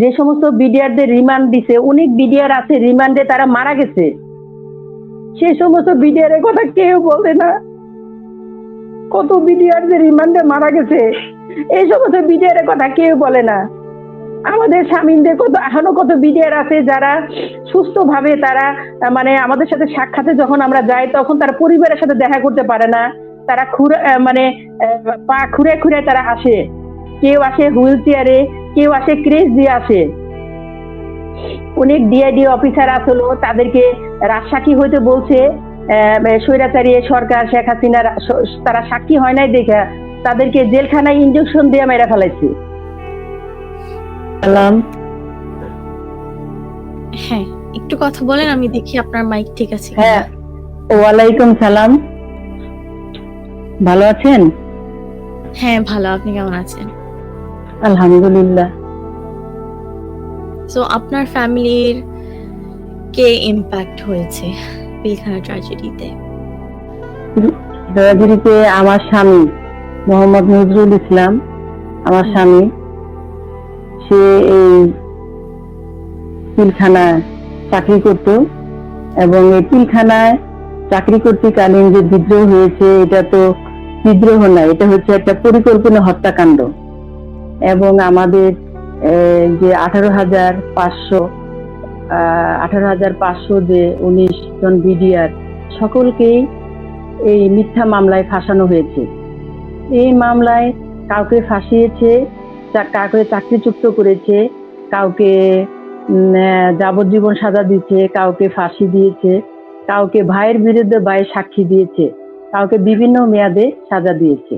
যে সমস্ত বিডিআরদের রিমান্ড দিছে, অনেক বিডিআর আছে রিমান্ডে তারা মারা গেছে। সে সমস্ত বিডিআর এর কথা কেউ বলে না। কত বিডিআর যে রিমান্ডে মারা গেছে, এই সমস্ত বিডিআর এর কথা কেউ বলে না। আমাদের স্বামীদের কত, এখনও কত বিডিআর আছে যারা সুস্থভাবে তারা মানে আমাদের সাথে সাক্ষাতে যখন আমরা যাই, তখন তারা পরিবারের সাথে দেখা করতে পারে না। তারা খুঁড়ে মানে পা খুঁড়ে খুঁড়ে তারা আসে। কেউ আসে হুইল চেয়ারে কেউ আসে ক্রেজ দিয়ে আসে। অনেক ডিআইডি অফিসার আসলো তাদেরকে রাজসাক্ষী হইতে বলছে স্বৈরাচারী সরকার শেখ হাসিনার তারা সাক্ষী হয় নাই দেখা তাদেরকে জেলখানায় ইঞ্জেকশন দিয়ে মেরা ফেলাইছে। সালাম। হ্যাঁ একটু কথা বলেন আমি দেখি আপনার মাইক ঠিক আছে হ্যাঁ ওয়ালাইকুম সালাম। ভালো আছেন? হ্যাঁ ভালো আপনি কেমন আছেন? আলহামদুলিল্লাহ। তো আপনার ফ্যামিলির কে ইম্প্যাক্ট হয়েছে পিলখানা ট্র্যাজেডিতে দয়াগিরিতে আমার স্বামী মোহাম্মদ নজরুল ইসলাম আমার স্বামী। সে এই পিলখানায় চাকরি করত এবং এই পিলখানায় চাকরি করতেকালীন যে বিদ্রোহ হয়েছে এটা তো বিদ্রোহ না এটা হচ্ছে একটা পরিকল্পনা হত্যাকাণ্ড। এবং আমাদের যে আঠারো হাজার পাঁচশো আঠারো হাজার পাঁচশো যে উনিশ জন বিডিআর, সকলকেই এই মিথ্যা মামলায় ফাঁসানো হয়েছে। এই মামলায় কাউকে ফাঁসিয়েছে কাউকে চাকরিচ্যুত করেছে, কাউকে যাবজ্জীবন সাজা দিয়েছে, কাউকে ফাঁসি দিয়েছে, কাউকে ভাইয়ের বিরুদ্ধে ভাইয়ের সাক্ষী দিয়েছে, কাউকে বিভিন্ন মেয়াদে সাজা দিয়েছে।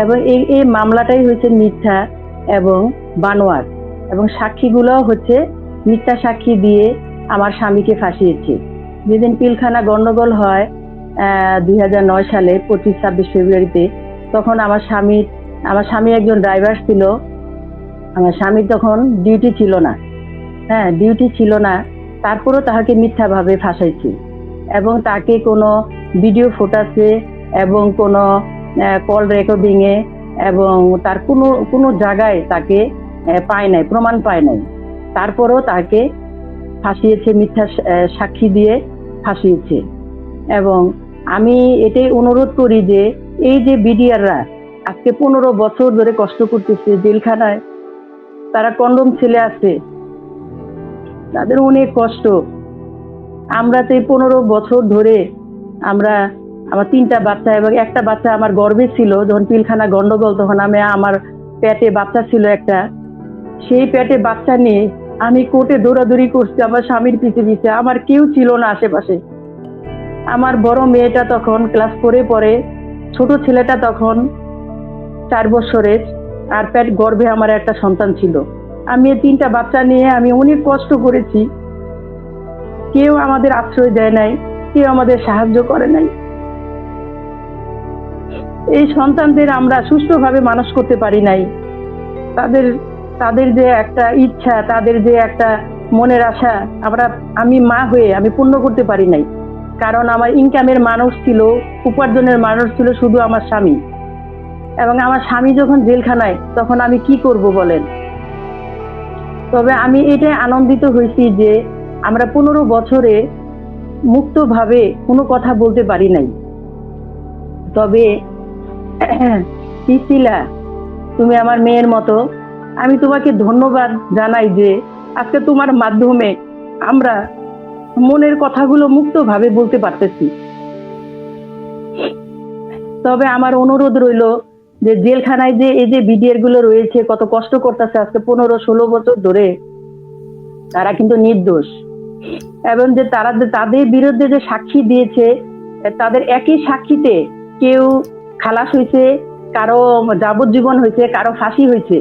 এবং এই এই মামলাটাই হচ্ছে মিথ্যা এবং বানোয়ার এবং সাক্ষীগুলো হচ্ছে মিথ্যা সাক্ষী দিয়ে আমার স্বামীকে ফাঁসিয়েছে। যেদিন পিলখানা গণ্ডগোল হয় দুই হাজার নয় সালে পঁচিশ ছাব্বিশ ফেব্রুয়ারিতে, তখন আমার স্বামীর আমার স্বামী একজন ড্রাইভার ছিল। আমার স্বামীর তখন ডিউটি ছিল না। হ্যাঁ ডিউটি ছিল না। তারপরও তাহাকে মিথ্যাভাবে ফাঁসাইছি। এবং তাকে কোনো ভিডিও ফুটাছে এবং কোনো কল রেকর্ডিং এ এবং তার কোনো কোনো জায়গায় তাকে পায় নাই, প্রমাণ পায় নাই। তারপরও তাকে ফাঁসিয়েছে, মিথ্যা সাক্ষী দিয়ে ফাঁসিয়েছে। এবং আমি এটাই অনুরোধ করি যে, এই যে বিডিআররা আজকে পনেরো বছর ধরে কষ্ট করতেছে জেলখানায়, তারা কন্ডম ছেলে আছে, তাদের অনেক কষ্ট। আমরা তো এই পনেরো বছর ধরে আমরা আমার তিনটা বাচ্চা এবং একটা বাচ্চা আমার গর্বে ছিল, যখন পিলখানা গন্ডগোল, তখন আমি আমার পেটে বাচ্চা ছিল একটা। সেই পেটে বাচ্চা নিয়ে আমি কোর্টে দৌড়াদৌড়ি করছি, আমার স্বামীর পিছে পিছে, আমার কেউ ছিল না আশেপাশে। আমার বড় মেয়েটা তখন ক্লাস ফোরে পরে ছোট ছেলেটা তখন চার বছরের, আর প্যাট গর্ভে আমার একটা সন্তান ছিল। আমি এই তিনটা বাচ্চা নিয়ে আমি অনেক কষ্ট করেছি। কেউ আমাদের আশ্রয় দেয় নাই, কেউ আমাদের সাহায্য করে নাই। এই সন্তানদের আমরা সুস্থভাবে মানুষ করতে পারি নাই। তাদের তাদের যে একটা ইচ্ছা, তাদের যে একটা মনের আশা, আমরা, আমি মা হয়ে আমি পূর্ণ করতে পারি নাই। কারণ আমার ইনকামের মানুষ ছিল, উপার্জনের মানুষ ছিল শুধু আমার স্বামী। এবং আমার স্বামী যখন জেলখানায়, তখন আমি কি করব বলেন? তবে আমি এটাই আনন্দিত হয়েছি যে আমরা পনেরো বছরে মুক্তভাবে কোনো কথা বলতে পারি নাই। তবে পিসিলা, তুমি আমার মেয়ের মতো। আমি তোমাকে ধন্যবাদ জানাই যে আজকে তোমার মাধ্যমে আমরা মনের কথাগুলো মুক্তভাবে বলতে পারতেছি। তবে আমার অনুরোধ রইল যে জেলখানায় যে এই যে বিডিআরগুলো রয়েছে, কত কষ্ট করতেছে আজকে পনেরো ষোলো বছর ধরে, তারা কিন্তু নির্দোষ। এবং যে তারা তাদের বিরুদ্ধে যে সাক্ষী দিয়েছে, তাদের একই সাক্ষীতে কেউ খালাস হয়েছে, কারও যাবজ্জীবন হয়েছে, কারও ফাঁসি হয়েছে।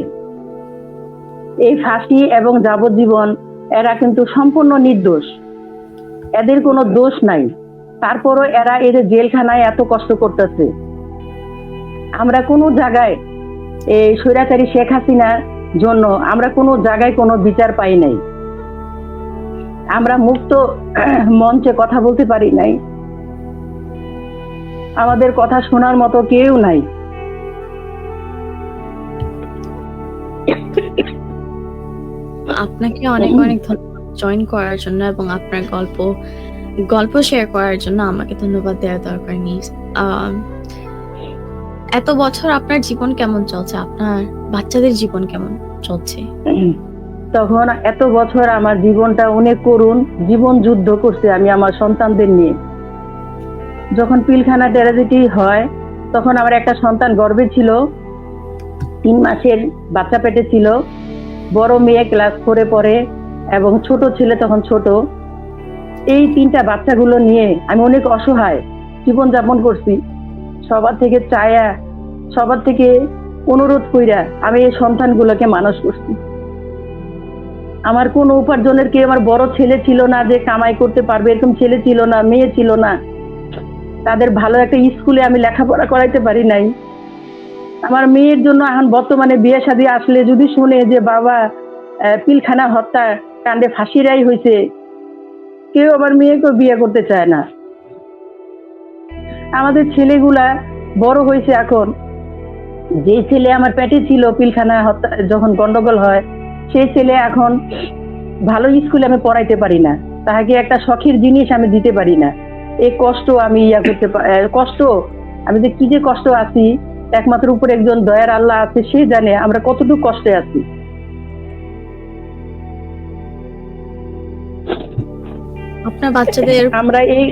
এই ফাঁসি এবং যাবজ্জীবন, এরা কিন্তু সম্পূর্ণ নির্দোষ। এদের কোনো দোষ নাই। তারপরও এরা এদের জেলখানায় এত কষ্ট করতেছে। আমরা কোনো জায়গায় এই স্বৈরাচারী শেখ হাসিনার জন্য আমরা কোনো জায়গায় কোনো বিচার পাই নাই। আমরা মুক্ত মঞ্চে কথা বলতে পারি নাই। আমাদের কথা শোনার মতো কেউ নাই। আপনাকে অনেক অনেক ধন্যবাদ জয়েন করার জন্য এবং আপনার গল্প গল্প শেয়ার করার জন্য আমাকে ধন্যবাদ দেওয়ার দরকার নেই। এত বছর আপনার জীবন কেমন চলছে? আপনার বাচ্চাদের জীবন কেমন চলছে? তখন এত বছর আমার জীবনটা অনেক করুন জীবন যুদ্ধ করছে আমি আমার সন্তানদের নিয়ে। যখন পিলখানা ট্যারাজিটি হয়, তখন আমার একটা সন্তান গর্ভে ছিল। তিন মাসের বাচ্চা পেটে ছিল। বড় মেয়ে ক্লাস ফোরে পড়ে এবং ছোট ছেলে তখন ছোট। এই তিনটা বাচ্চাগুলো নিয়ে আমি অনেক অসহায় জীবন যাপন করছি। সবার থেকে চায়া, সবার থেকে অনুরোধ কইরা আমি এই সন্তানগুলোকে মানুষ করছি। আমার কোনো উপার্জনের কি আমার বড় ছেলে ছিল না যে কামাই করতে পারবে, এরকম ছেলে ছিল না, মেয়ে ছিল না। তাদের ভালো একটা স্কুলে আমি লেখাপড়া করাইতে পারি নাই। আমার মেয়ের জন্য এখন বর্তমানে বিয়ে শাদী আসলে যদি শুনে যে বাবা পিলখানা হত্যা কাণ্ডে ফাঁসিরাই হয়েছে কেউ আমার মেয়েকে বিয়ে করতে চায় না। আমাদের ছেলেগুলা বড় হয়েছে এখন। যে ছেলে আমার পেটে ছিল পিলখানা হত্যা, যখন গন্ডগোল হয়, সেই ছেলে এখন ভালো স্কুলে আমি পড়াইতে পারি না। তাহাকে একটা শখের জিনিস আমি দিতে পারি না। এই কষ্ট আমি ইয়া করতে কষ্ট আমি যে কি যে কষ্ট আছি একমাত্র উপরে একজন দয়ার আল্লাহ আছে সে জানে আমরা কতটুকু কষ্টে আছি। আপনার বাচ্চাদের আমরা এই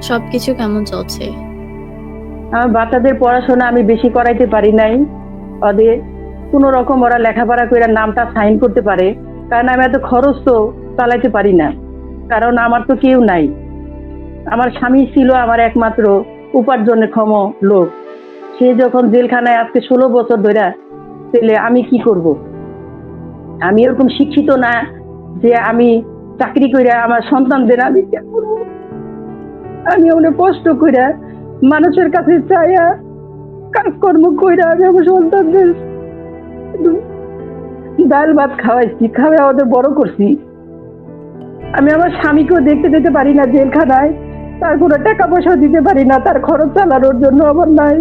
সবকিছু কেমন চলছে? আমার বাচ্চাদের পড়াশোনা আমি বেশি করাইতে পারি নাই। ওদের কোনো রকম ওরা লেখাপড়া করে নামটা সাইন করতে পারে। কারণ আমি এত খরচ তো চালাইতে পারি না। কারণ আমার তো কেউ নাই। আমার স্বামী ছিল আমার একমাত্র উপার্জনের ক্ষম লোক। সে যখন জেলখানায় আজকে ষোলো বছর ধরে পেলে আমি কি করব? আমি এরকম শিক্ষিত না যে আমি চাকরি করে আমার সন্তানদের আমি? আমি অনেক কষ্ট করে মানুষের কাছে চাইয়া কাজকর্ম কইরা আমি আমার সন্তানদের ডাল ভাত খাওয়াইছি খাওয়া ওদের বড় করছি। আমি আমার স্বামীকেও দেখতে যেতে পারি না জেলখানায়। তার কোনো টাকা পয়সা দিতে পারি না, তার খরচ চালানোর জন্য আমার নাই।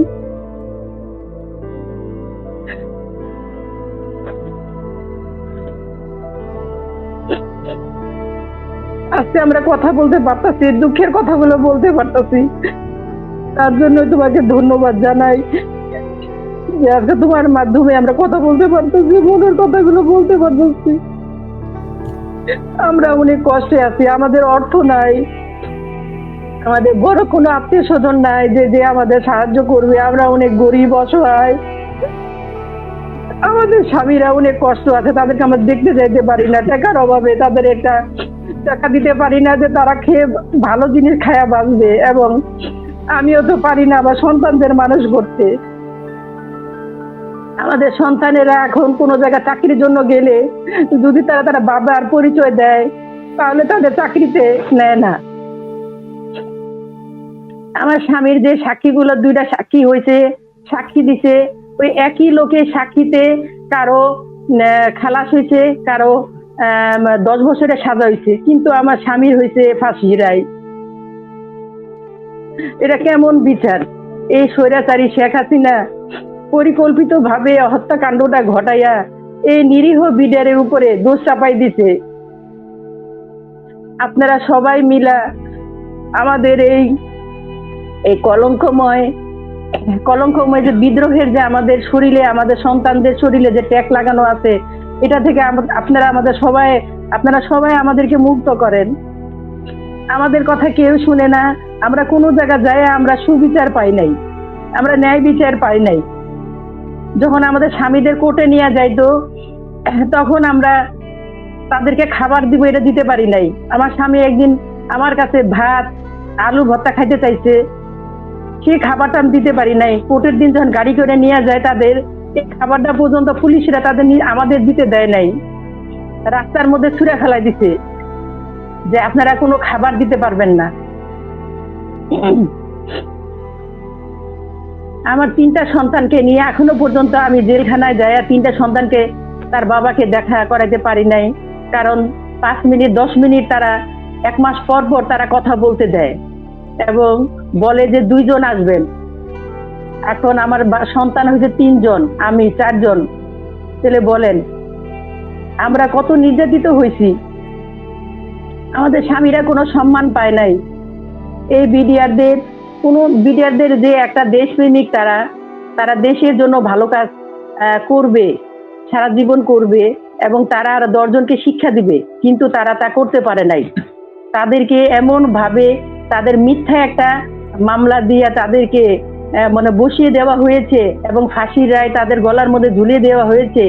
আজকে আমরা কথা বলতে পারতাছি, দুঃখের কথাগুলো বলতে পারতাছি। তার জন্য তোমাকে ধন্যবাদ জানাই। আজকে তোমার মাধ্যমে আমরা কথা বলতে পারতেছি, মনের কথাগুলো বলতে পারতেছি। আমরা অনেক কষ্টে আছি, আমাদের অর্থ নাই। আমাদের বড় কোনো আত্মীয় স্বজন নাই যে যে আমাদের সাহায্য করবে। আমরা অনেক গরিব, অসহায়। আমাদের স্বামীরা অনেক কষ্ট আছে, তাদেরকে আমরা দেখতে যাইতে পারি না। টাকার অভাবে তাদের একটা টাকা দিতে পারি না যে, তারা খেয়ে ভালো জিনিস খায়া বাঁচবে এবং আমিও তো পারি না আমার সন্তানদের মানুষ করতে। আমাদের সন্তানেরা এখন কোনো জায়গায় চাকরির জন্য গেলে যদি তারা তারা বাবার পরিচয় দেয়, তাহলে তাদের চাকরিতে নেয় না। আমার স্বামীর যে সাক্ষীগুলো, দুইটা সাক্ষী হয়েছে, সাক্ষী দিছে, ওই একই লোকের সাক্ষীতে কারও খালাস হয়েছে, কারও দশ বছরের সাজা হয়েছে। কিন্তু আমার স্বামীর হয়েছে ফাঁসি রায়। এটা কেমন বিচার? এই স্বৈরাচারী শেখ হাসিনা পরিকল্পিত ভাবে হত্যাকাণ্ডটা ঘটাইয়া এই নিরীহ বিডারের উপরে দোষ চাপাই দিছে। আপনারা সবাই মিলা আমাদের এই এই কলঙ্কময় কলঙ্কময় যে বিদ্রোহের যে আমাদের শরীরে, আমাদের সন্তানদের শরীরে যে ট্যাগ লাগানো আছে, এটা থেকে আপনারা আমাদের সবাই, আপনারা সবাই আমাদেরকে মুক্ত করেন। আমাদের কথা কেউ শুনে না, আমরা কোনো জায়গা যাই আমরা সুবিচার পাই নাই, আমরা ন্যায় বিচার পাই নাই। যখন আমাদের স্বামীদের কোর্টে নিয়ে যাইতো, তখন আমরা তাদেরকে খাবার দিব, এটা দিতে পারি নাই। আমার স্বামী একদিন আমার কাছে ভাত, আলু ভর্তা খাইতে চাইছে সেই খাবারটা আমি দিতে পারি নাই। কোর্টের দিন যখন গাড়ি করে নিয়ে যায় তাদের এই খাবারটা পর্যন্ত পুলিশরা তাদের আমাদের দিতে দেয় নাই। রাস্তার মধ্যে ছুঁড়ে ফেলাই দিছে যে আপনারা কোনো খাবার দিতে পারবেন না। আমার তিনটা সন্তানকে নিয়ে এখনও পর্যন্ত আমি জেলখানায় যাই আর তিনটা সন্তানকে তার বাবাকে দেখা করাইতে পারি নাই। কারণ পাঁচ মিনিট, দশ মিনিট তারা এক মাস পর পর তারা কথা বলতে দেয়। এবং বলে যে দুইজন আসবেন। এখন আমার সন্তান হয়েছে তিনজন, আমি চারজন। তাহলে বলেন, আমরা কত নির্যাতিত হয়েছি। আমাদের স্বামীরা কোনো সম্মান পায় নাই। এই বিডিআরদের, কোন বিডিআরদের যে একটা দেশপ্রেমিক তারা তারা দেশের জন্য ভালো কাজ করবে, সারা জীবন করবে এবং তারা আর দশজনকে শিক্ষা দিবে, কিন্তু তারা তা করতে পারে নাই। তাদেরকে এমন ভাবে তাদের মিথ্যা একটা মামলা দিয়ে তাদেরকে মানে বসিয়ে দেওয়া হয়েছে এবং ফাঁসির রায় তাদের গলার মধ্যে ঝুলিয়ে দেওয়া হয়েছে।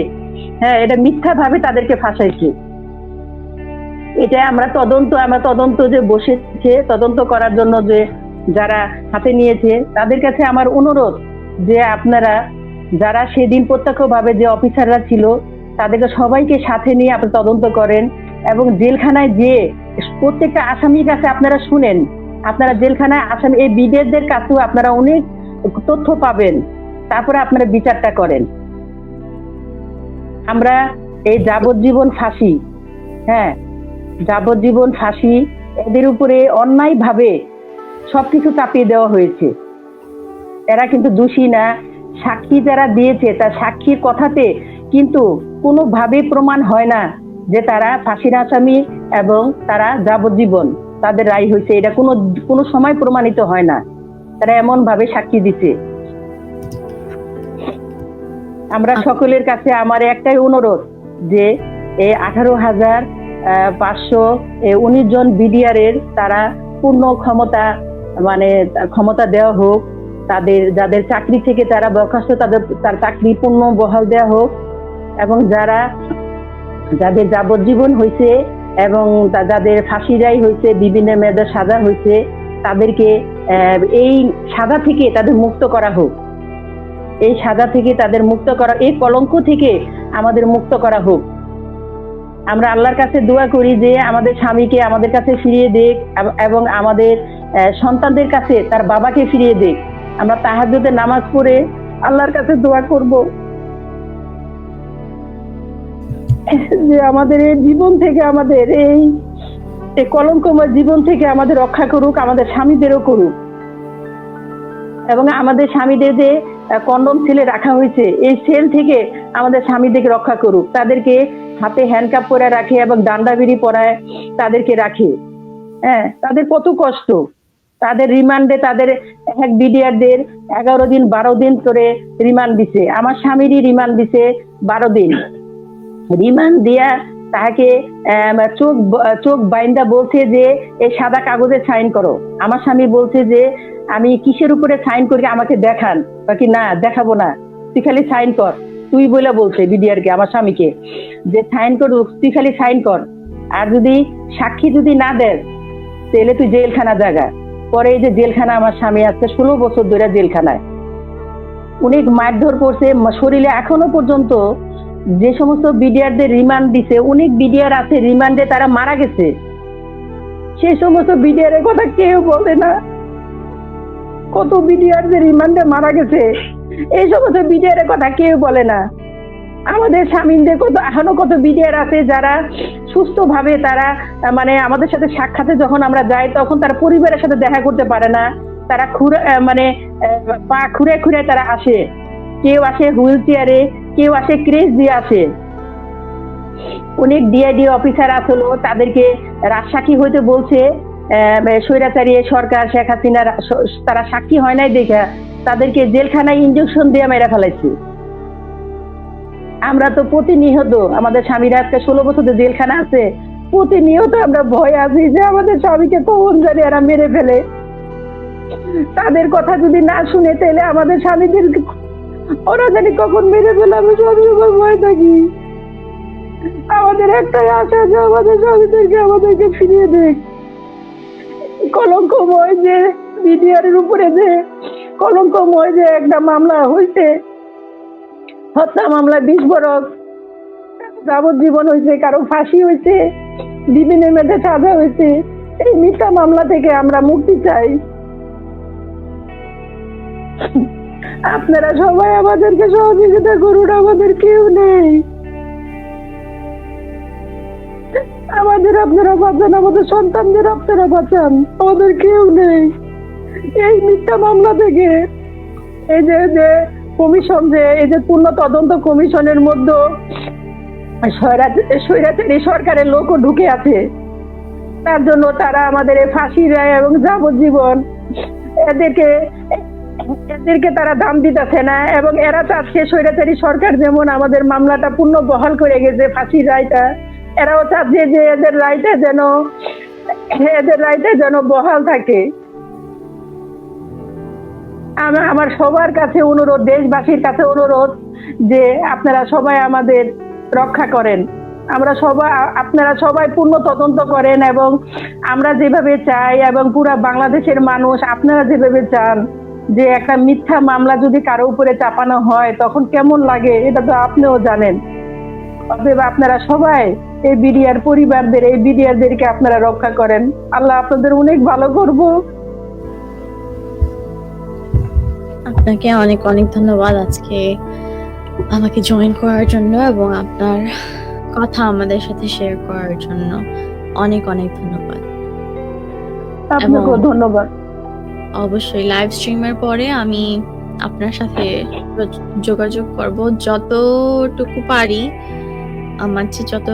হ্যাঁ এটা মিথ্যা ভাবে তাদেরকে ফাঁসাইছে। এটা আমরা তদন্ত আমরা তদন্ত যে বসেছে, তদন্ত করার জন্য যে যারা হাতে নিয়েছে, তাদের কাছে আমার অনুরোধ যে আপনারা, যারা সেদিন প্রত্যক্ষভাবে যে অফিসাররা ছিল, তাদেরকে সবাইকে সাথে নিয়ে আপনি তদন্ত করেন এবং জেলখানায় যে প্রত্যেকটা আসামির কাছে আপনারা শুনেন। আপনারা জেলখানায় আসামি এই বিদেশদের কাছেও আপনারা অনেক তথ্য পাবেন। তারপরে আপনারা বিচারটা করেন। আমরা এই যাবজ্জীবন ফাঁসি হ্যাঁ যাবজ্জীবন ফাঁসি, এদের উপরে অন্যায় ভাবে সবকিছু চাপিয়ে দেওয়া হয়েছে। এরা কিন্তু দোষী না। সাক্ষী যারা দিয়েছে, তার সাক্ষীর কথাতে কিন্তু কোনোভাবে প্রমাণ হয় না যে তারা ফাঁসির আসামি এবং তারা যাবজ্জীবন। তাদের রায় হয়েছে। এটা কোনো কোনো সময় প্রমাণিত হয় না। তারা এমন ভাবে সাক্ষী দিচ্ছে আমরা সকলের কাছে আমার একটাই অনুরোধ যে এই আঠারো হাজার পাঁচশো উনিশ জন বিডিআর এর তারা পূর্ণ ক্ষমতা মানে ক্ষমতা দেওয়া হোক তাদের যাদের চাকরি থেকে তারা বরখাস্ত তাদের তার চাকরি পূর্ণ বহাল দেওয়া হোক এবং যারা যাদের যাবজ্জীবন হয়েছে এবং যাদের ফাঁসি রায় হয়েছে, বিভিন্ন মেয়েদের সাজা হয়েছে, তাদেরকে এই সাজা থেকে তাদের মুক্ত করা হোক। এই সাজা থেকে তাদের মুক্ত করা, এই কলঙ্ক থেকে আমাদের মুক্ত করা হোক। আমরা আল্লাহর কাছে দোয়া করি যে আমাদের স্বামীকে আমাদের কাছে ফিরিয়ে দেখ এবং আমাদের সন্তানদের কাছে তার বাবাকে ফিরিয়ে দেখ আমরা তাহাজ্জুদে নামাজ পড়ে আল্লাহর কাছে দোয়া করব। যে আমাদের এই জীবন থেকে আমাদের এই এই কলঙ্কময় জীবন থেকে আমাদের রক্ষা করুক, আমাদের স্বামীদেরও করুক। এবং আমাদের স্বামীদের যে কন্ডম সেলে রাখা হয়েছে, এই সেল থেকে আমাদের স্বামীদেরকে রক্ষা করুক। তাদেরকে হাতে হ্যান্ডকাপ পরে রাখে এবং ডান্ডা বিড়ি পরায় তাদেরকে রাখে। হ্যাঁ তাদের কত কষ্ট। তাদের রিমান্ডে তাদের এক বিডিআরদের এগারো দিন, বারো দিন করে রিমান্ড দিছে। আমার স্বামীরই রিমান্ড দিছে বারো দিন। রিমান্ড দিয়া তাকে চোখ চোখ বাইন্দা বলছে যে এই সাদা কাগজে সাইন করো। আমার স্বামী বলছে যে, আমি কিসের উপরে সাইন করি আমাকে দেখান। বাকি না, দেখাবো না। তুই খালি সাইন কর। তুই বলে বলছে বিডিআর কে আমার স্বামীকে, যে সাইন কর তুই খালি সাইন কর। আর যদি সাক্ষী যদি না দেয় তাহলে তুই জেলখানা জায়গা পরে এই যে জেলখানা আমার স্বামী আছে ষোলো বছর ধরে জেলখানায়। অনেক মারধর করছে, শরীরে এখনও পর্যন্ত যে সমস্ত বিডিআরদের রিমান্ড দিছে, অনেক বিডিআর আছে রিমান্ডে তারা মারা গেছে। সেই সমস্ত বিডিআর এর কথা কেউ বলে না। কত বিডিআর যে রিমান্ডে মারা গেছে? এই সমস্ত বিডিআর এর কথা কেউ বলে না। আমাদের স্বামীদের কত, এখনও কত বিডিআর আছে যারা সুস্থ ভাবে তারা মানে আমাদের সাথে সাক্ষাতে যখন আমরা যাই, তখন তারা পরিবারের সাথে দেখা করতে পারে না। তারা খুঁড়ে মানে পা খুঁড়ে খুঁড়ে তারা আসে। কেউ আসে হুইল চেয়ারে কেউ আসে ক্রেজ দিয়ে আসে। অনেক ডিআইডি অফিসার আসলো, তাদেরকে রাজসাক্ষী হইতে বলছে স্বৈরাচারী সরকার, শেখ হাসিনার তারা সাক্ষী হয় নাই দেখা, তাদেরকে জেলখানায় ইঞ্জেকশন দিয়ে মেরে ফেলাইছে। আমরা তো প্রতিনিয়ত আমাদের স্বামীরা আজকে ষোলো বছর জেলখানা আছে প্রতিনিয়ত আমরা ভয় আছি যে আমাদের স্বামীকে কখন জানি এরা মেরে ফেলে। তাদের কথা যদি না শুনে, তাহলে আমাদের স্বামীদের ওরা জানি কখন মেরে ফেলে, আমি সবসময় ভয় থাকি। আমাদের একটাই আশা যে আমাদের স্বামীদেরকে আমাদেরকে ফিরিয়ে দেখ কলঙ্কময় যে বিডিআর এর উপরে যে কলঙ্কময় যে একটা মামলা হয়েছে হত্যা মামলা বিশ যাবজ্জীবন হয়েছে কারও ফাঁসি হয়েছে বিভিন্ন মেয়েদের সাজা হয়েছে এই মিথ্যা মামলা থেকে আমরা মুক্তি চাই। আপনারা সবাই আমাদেরকে সহযোগিতা করুন, আমাদের কেউ নেই। আমাদের আপনারা বাঁচান, আমাদের সন্তানদের আপনারা বাঁচান, আমাদের কেউ নেই। এই মিথ্যা মামলা থেকে এই যে যে কমিশন যে, এই যে পূর্ণ তদন্ত কমিশনের মধ্যে স্বৈরাচ- স্বৈরাচারী সরকারের লোকও ঢুকে আছে। তার জন্য তারা আমাদের ফাঁসি রায় এবং যাবজ্জীবন এদেরকে এদেরকে তারা দাম দিতেছে না এবং এরা চাচ্ছে স্বৈরাচারী সরকার যেমন আমাদের মামলাটা পূর্ণ বহাল করে গেছে ফাঁসির রায়টা, এরাও চাচ্ছে যে এদের রায়টা যেন, এদের রায়টা যেন বহাল থাকে। আমি- আমার সবার কাছে অনুরোধ, দেশবাসীর কাছে অনুরোধ যে আপনারা সবাই আমাদের রক্ষা করেন। আমরা সবাই আপনারা সবাই পূর্ণ তদন্ত করেন এবং আমরা যেভাবে চাই এবং পুরা বাংলাদেশের মানুষ আপনারা যেভাবে চান যে একটা মিথ্যা মামলা যদি কারও উপরে চাপানো হয় তখন কেমন লাগে? এটা তো আপনিও জানেন। অতএব আপনারা সবাই এই বিডিআর পরিবারদের এই বিডিআরদেরকে আপনারা রক্ষা করেন। আল্লাহ আপনাদের অনেক ভালো করব। আপনাকে অনেক অনেক ধন্যবাদ আজকে আমাকে জয়েন করার জন্য এবং আপনার কথা আমাদের সাথে শেয়ার করার জন্য। অনেক অনেক ধন্যবাদ। আপনাকেও ধন্যবাদ। অবশ্যই লাইভ স্ট্রিমের পরে আমি আপনার সাথে যোগাযোগ করব। যতটুকু পারি, আমার যে যত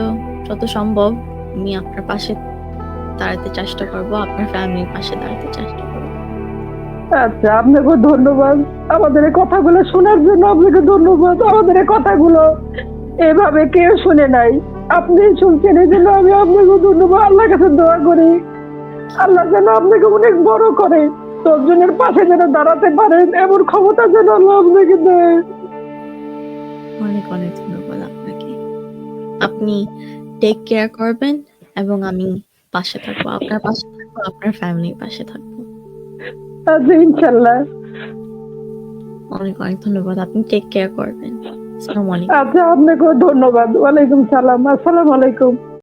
যত সম্ভব আমি আপনার পাশে দাঁড়াতে চেষ্টা করব, আপনার ফ্যামিলির পাশে দাঁড়াতে চেষ্টা করব। আচ্ছা আপনাকে ধন্যবাদ। আমাদের কথাগুলো শোনার জন্য আপনাকে ধন্যবাদ। আমাদের কথাগুলো এভাবে কেউ শুনে নাই। আপনি শুনছেন, এই জন্য আমি আপনাকে ধন্যবাদ। আল্লাহর কাছে দোয়া করি। আল্লাহ যেন আপনাকে অনেক বড় করে দশজনের পাশে যেন দাঁড়াতে পারেন এমন ক্ষমতা যেন আল্লাহ আপনাকে দেয়। অনেক অনেক ধন্যবাদ আপনাকে। আপনি টেক কেয়ার করবেন এবং আমি পাশে থাকব আপনার পাশে থাকব আপনার ফ্যামিলির পাশে থাকব। আচ্ছা ইনশাল্লাহ অনেক অনেক ধন্যবাদ আপনি টেক কেয়ার করবেন। আচ্ছা আপনাকেও ধন্যবাদ। ওয়ালাইকুম সালাম। আসসালামু আলাইকুম।